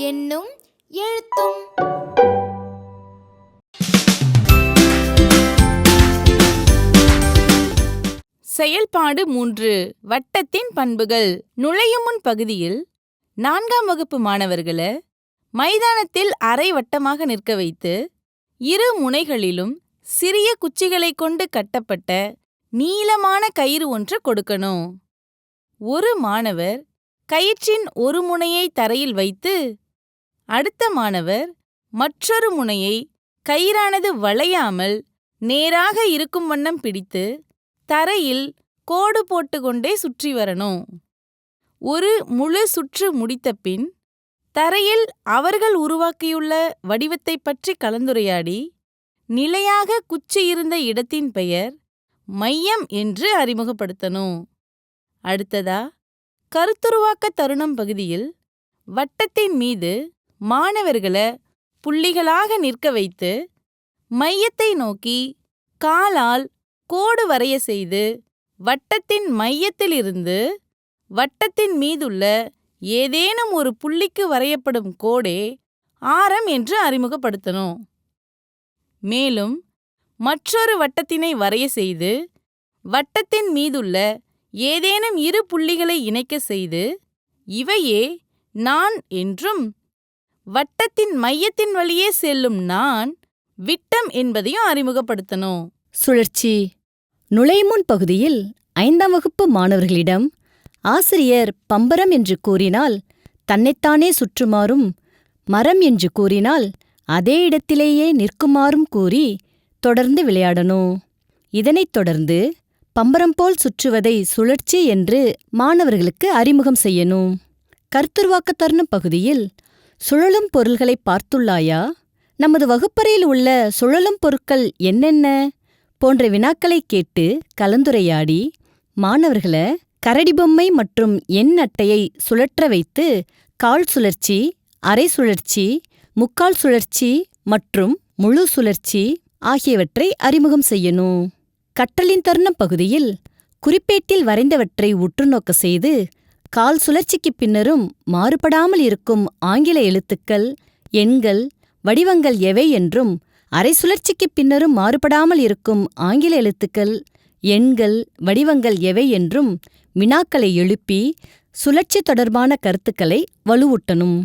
என்னும் எழுத்தும். செயல்பாடு மூன்று. வட்டத்தின் பண்புகள். நுழையும் முன் பகுதியில் நான்காம் வகுப்பு மாணவர்களை மைதானத்தில் அரை வட்டமாக நிற்க வைத்து இரு முனைகளிலும் சிறிய குச்சிகளைக் கொண்டு கட்டப்பட்ட நீளமான கயிறு ஒன்று கொடுக்கணும். ஒரு மாணவர் கயிற்றின் ஒரு முனையை தரையில் வைத்து அடுத்த மாணவர் மற்றொரு முனையை கயிறானது வளையாமல் நேராக இருக்கும் வண்ணம் பிடித்து தரையில் கோடு போட்டுக்கொண்டே சுற்றி வரணும். ஒரு முழு சுற்று முடித்த பின் தரையில் அவர்கள் உருவாக்கியுள்ள வடிவத்தைப் பற்றி கலந்துரையாடி நிலையாக குச்சி இருந்த இடத்தின் பெயர் மையம் என்று அறிமுகப்படுத்தணும். அடுத்ததா கருத்துருவாக்க தருணம் பகுதியில் வட்டத்தின் மீது மாணவர்களை புள்ளிகளாக நிற்க வைத்து மையத்தை நோக்கி காலால் கோடு வரைய செய்து வட்டத்தின் மையத்திலிருந்து வட்டத்தின் மீதுள்ள ஏதேனும் ஒரு புள்ளிக்கு வரையப்படும் கோடே ஆரம் என்று அறிமுகப்படுத்தணும். மேலும் மற்றொரு வட்டத்தினை வரைய செய்து வட்டத்தின் மீதுள்ள ஏதேனும் இரு புள்ளிகளை இணைக்க செய்து இவையே நான் என்றும் வட்டத்தின் மையத்தின் வழியே செல்லும் நான் விட்டம் என்பதையும் அறிமுகப்படுத்தணும். சுழற்சி. நுழைமுன் பகுதியில் ஐந்தாம் வகுப்பு மாணவர்களிடம் ஆசிரியர் பம்பரம் என்று கூறினால் தன்னைத்தானே சுற்றுமாறும் மரம் என்று கூறினால் அதே இடத்திலேயே நிற்குமாறும் கூறி தொடர்ந்து விளையாடணும் இதனைத் தொடர்ந்து பம்பரம் போல் சுற்றுவதை சுழற்சி என்று மாணவர்களுக்கு அறிமுகம் செய்யணும் கருத்துருவாக்க தருணம் பகுதியில் சுழலும் பொருள்களை பார்த்துள்ளாயா? நமது வகுப்பறையில் உள்ள சுழலும் பொருட்கள் என்னென்ன? போன்ற வினாக்களைக் கேட்டு கலந்துரையாடி மாணவர்களை கரடி பொம்மை மற்றும் எண் அட்டையை சுழற்ற வைத்து கால் சுழற்சி அரை சுழற்சி முக்கால் சுழற்சி மற்றும் முழு சுழற்சி ஆகியவற்றை அறிமுகம் செய்யணும். கற்றலின் தருணம் பகுதியில் குறிப்பேட்டில் வரைந்தவற்றை உற்றுநோக்க செய்து கால் சுழற்சிக்குப் பின்னரும் மாறுபடாமல் இருக்கும் ஆங்கில எழுத்துக்கள் எண்கள் வடிவங்கள் எவை என்றும் அரை சுழற்சிக்குப் பின்னரும் மாறுபடாமல் இருக்கும் ஆங்கில எழுத்துக்கள் எண்கள் வடிவங்கள் எவை என்றும் வினாக்களை எழுப்பி சுழற்சி தொடர்பான கருத்துக்களை வலுவூட்டணும்.